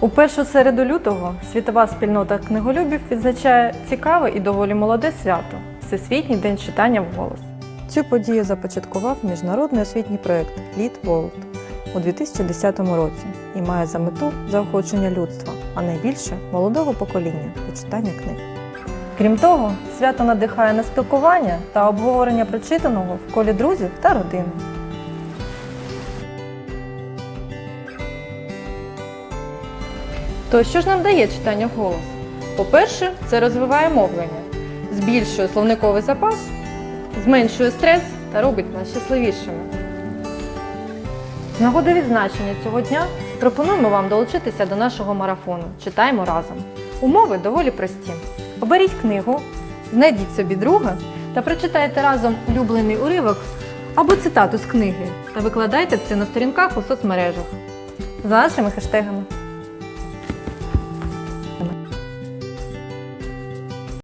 У першу середу лютого світова спільнота книголюбів відзначає цікаве і доволі молоде свято Всесвітній день читання вголос. Цю подію започаткував міжнародний освітній проєкт Lead World у 2010 році і має за мету заохочення людства, а найбільше молодого покоління до читання книг. Крім того, свято надихає на спілкування та обговорення прочитаного в колі друзів та родини. То що ж нам дає читання вголос? По-перше, це розвиває мовлення, збільшує словниковий запас, зменшує стрес та робить нас щасливішими. З нагоди відзначення цього дня пропонуємо вам долучитися до нашого марафону Читаємо разом. Умови доволі прості. Оберіть книгу, знайдіть собі друга та прочитайте разом улюблений уривок або цитату з книги та викладайте це на сторінках у соцмережах за нашими хештегами.